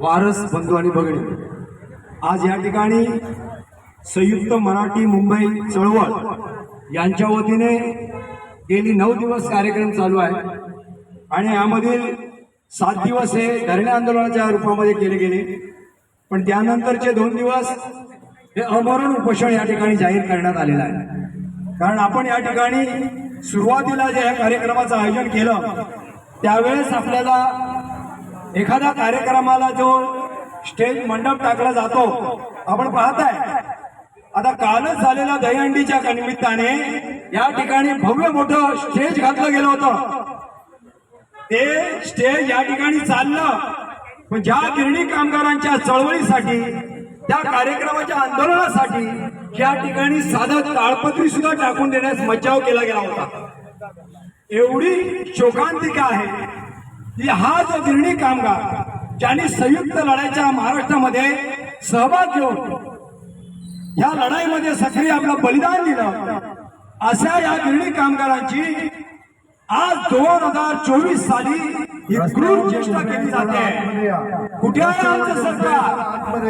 वारस बंधू आणि भगिनी आज या ठिकाणी संयुक्त मराठी मुंबई चळवळ यांच्या वतीने गेली नऊ दिवस कार्यक्रम चालू आहे आणि यामधील सात दिवस हे धरणे आंदोलनाच्या रूपामध्ये केले गेले. पण त्यानंतरचे दोन दिवस हे अमरण उपोषण या ठिकाणी जाहीर करण्यात आलेलं आहे. कारण आपण या ठिकाणी सुरुवातीला जे या कार्यक्रमाचं आयोजन केलं त्यावेळेस आपल्याला एखाद्या कार्यक्रमाला जो स्टेज मंडप टाकला जातो आपण पाहताय. आता कालच झालेल्या दहीहंडीच्या निमित्ताने या ठिकाणी भव्य मोठं स्टेज घातलं गेलं होतं. ते स्टेज या ठिकाणी चाललं पण ज्या गिरणी कामगारांच्या चळवळीसाठी त्या कार्यक्रमाच्या आंदोलनासाठी या ठिकाणी साधा ताळपत्री सुद्धा टाकून देण्यास मज्जाव केला गेला होता. एवढी शोकांतिका आहे. की हा जो गिरणी कामगार ज्यांनी संयुक्त लढाईच्या महाराष्ट्रामध्ये सहभाग घेऊन या लढाईमध्ये सक्रिय आपलं बलिदान दिलं अशा या गिरणी कामगारांची आज दोन हजार चोवीस साली ही क्रूर चेष्टा केली जाते. कुठे आहे आमचं सरकार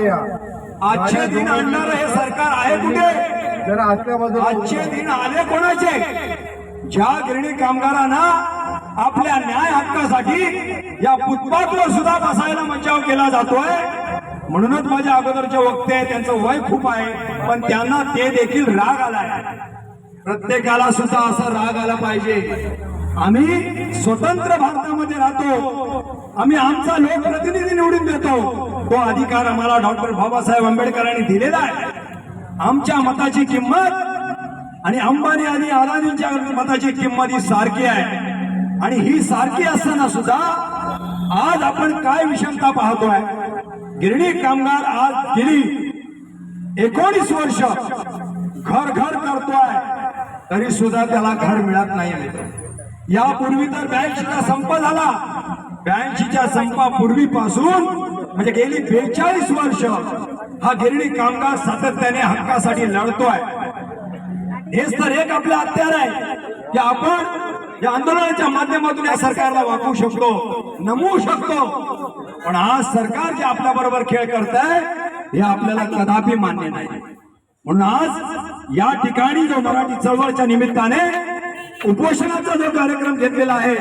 आजचे दिन आणणार हे सरकार आहे कुठे? आजचे दिन आले कोणाचे? ज्या गिरणी कामगारांना आपल्या न्याय या फुटपाथवर सुद्धा बसायला मंचाव केला जातोय. म्हणूनच माझ्या अगोदरचे वक्ते त्यांचं वय खूप आहे पण त्यांना ते देखील राग आलाय. प्रत्येकाला सुद्धा असा राग आला पाहिजे. आम्ही स्वतंत्र भारतामध्ये राहतो. आम्ही आमचा लोकप्रतिनिधी निवडून देतो. तो अधिकार आम्हाला डॉक्टर बाबासाहेब आंबेडकरांनी दिलेला आहे. आमच्या मताची किंमत आणि अंबानी आणि अदानींच्या मताची किंमत ही सारखी आहे. आणि ही सारखी असताना सुद्धा आज आपण काय विषमता पाहतोय? गिरणी कामगार आज गेली. एकोणीस वर्ष घर घर करतोय. तरी सुद्धा त्याला घर मिळत नाही यापूर्वी तर ब्याऐंशीचा संप झाला. ब्याऐंशीच्या संपापूर्वीपासून म्हणजे गेली बेचाळीस वर्ष हा गिरणी कामगार सातत्याने हक्कासाठी लढतोय. हेच तर एक आपलं हत्यार आहे की आपण या आंदोलनाच्या माध्यमातून या सरकारला वाकवू शकतो नमवू शकतो. पण आज सरकार जे आपल्या बरोबर खेळ करत आहे हे आपल्याला कदापि मान्य नाही. म्हणून आज या ठिकाणी जो मराठी चळवळच्या निमित्ताने उपोषणाचा जो कार्यक्रम घेतलेला आहे